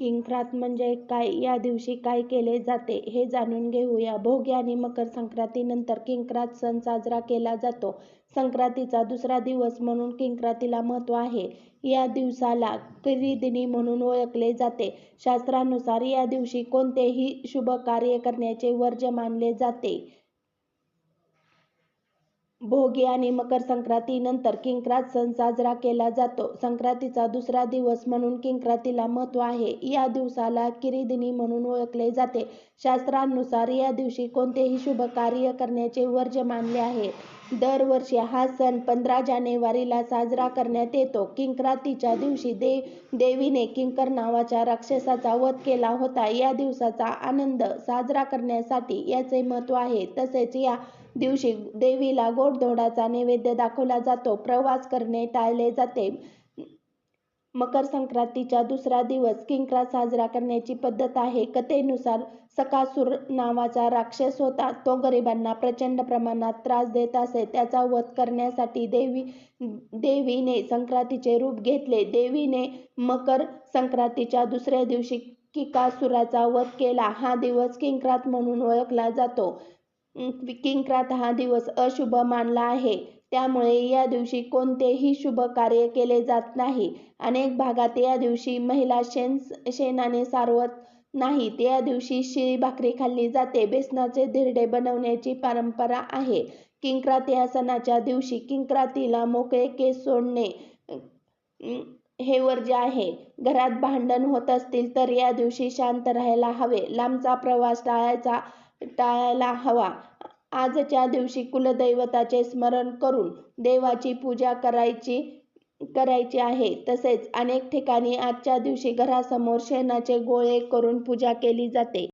किंक्रात म्हणजे काय या दिवशी काय केले जाते हे जाणून घेऊया. भोगी आणि मकर संक्रांतीनंतर किंक्रात सण साजरा केला जातो. संक्रांतीचा दुसरा दिवस म्हणून किंक्रातीला महत्त्व आहे. या दिवसाला किरीदिनी म्हणून ओळखले जाते. शास्त्रानुसार या दिवशी कोणतेही शुभ कार्य करण्याचे वर्ज्य मानले जाते. भोगी आणि मकर संक्रांतीनंतर किंक्रात सण साजरा केला जातो. संक्रांतीचा दुसरा दिवस म्हणून किंक्रातीला महत्त्व आहे. या दिवसाला किरीदिनी म्हणून ओळखले जाते. शास्त्रानुसार या दिवशी कोणतेही शुभ कार्य करण्याचे वर्ज मानले आहे. दरवर्षी हा सण पंधरा जानेवारीला साजरा करण्यात येतो. किंक्रातीच्या दिवशी दे देवीने किंकर नावाच्या राक्षसाचा वध केला होता. या दिवसाचा आनंद साजरा करण्यासाठी याचे महत्त्व आहे. तसेच या दिवशी देवीला गोडधोडाचा नैवेद्य दाखवला जातो. प्रवास करणे टाळले जाते. मकर संक्रांतीचा दुसरा दिवस किंक्रात साजरा करण्याची पद्धत आहे. कथेनुसार सकासूर नावाचा राक्षस होता. तो गरिबांना प्रचंड प्रमाणात त्रास देत असे. त्याचा वध करण्यासाठी देवी देवीने संक्रांतीचे रूप घेतले. देवीने मकर संक्रांतीच्या दुसऱ्या दिवशी किकासुराचा वध केला. हा दिवस किंक्रात म्हणून ओळखला जातो. किंक्रात हा दिवस अशुभ मानला आहे. त्यामुळे या दिवशी कोणतेही शुभ कार्य केले जात नाही. अनेक भागात या दिवशी महिला शेणाने सारवत नाहीत. या दिवशी शिळी भाकरी खाल्ली जाते. बेसनाचे धिरडे बनवण्याची परंपरा आहे. किंक्रात या सणाच्या दिवशी किंक्रातीला मोकळे केस सोडणे हे वर्ज्य आहे. घरात भांडण होत असतील तर या दिवशी शांत राहायला हवे. लांबचा प्रवास टाळायचा टाळायला हवा. आजच्या दिवशी कुलदैवताचे स्मरण करून देवाची पूजा करायची करायची आहे. तसेच अनेक ठिकाणी आजच्या दिवशी घरासमोर शेणाचे गोळे करून पूजा केली जाते.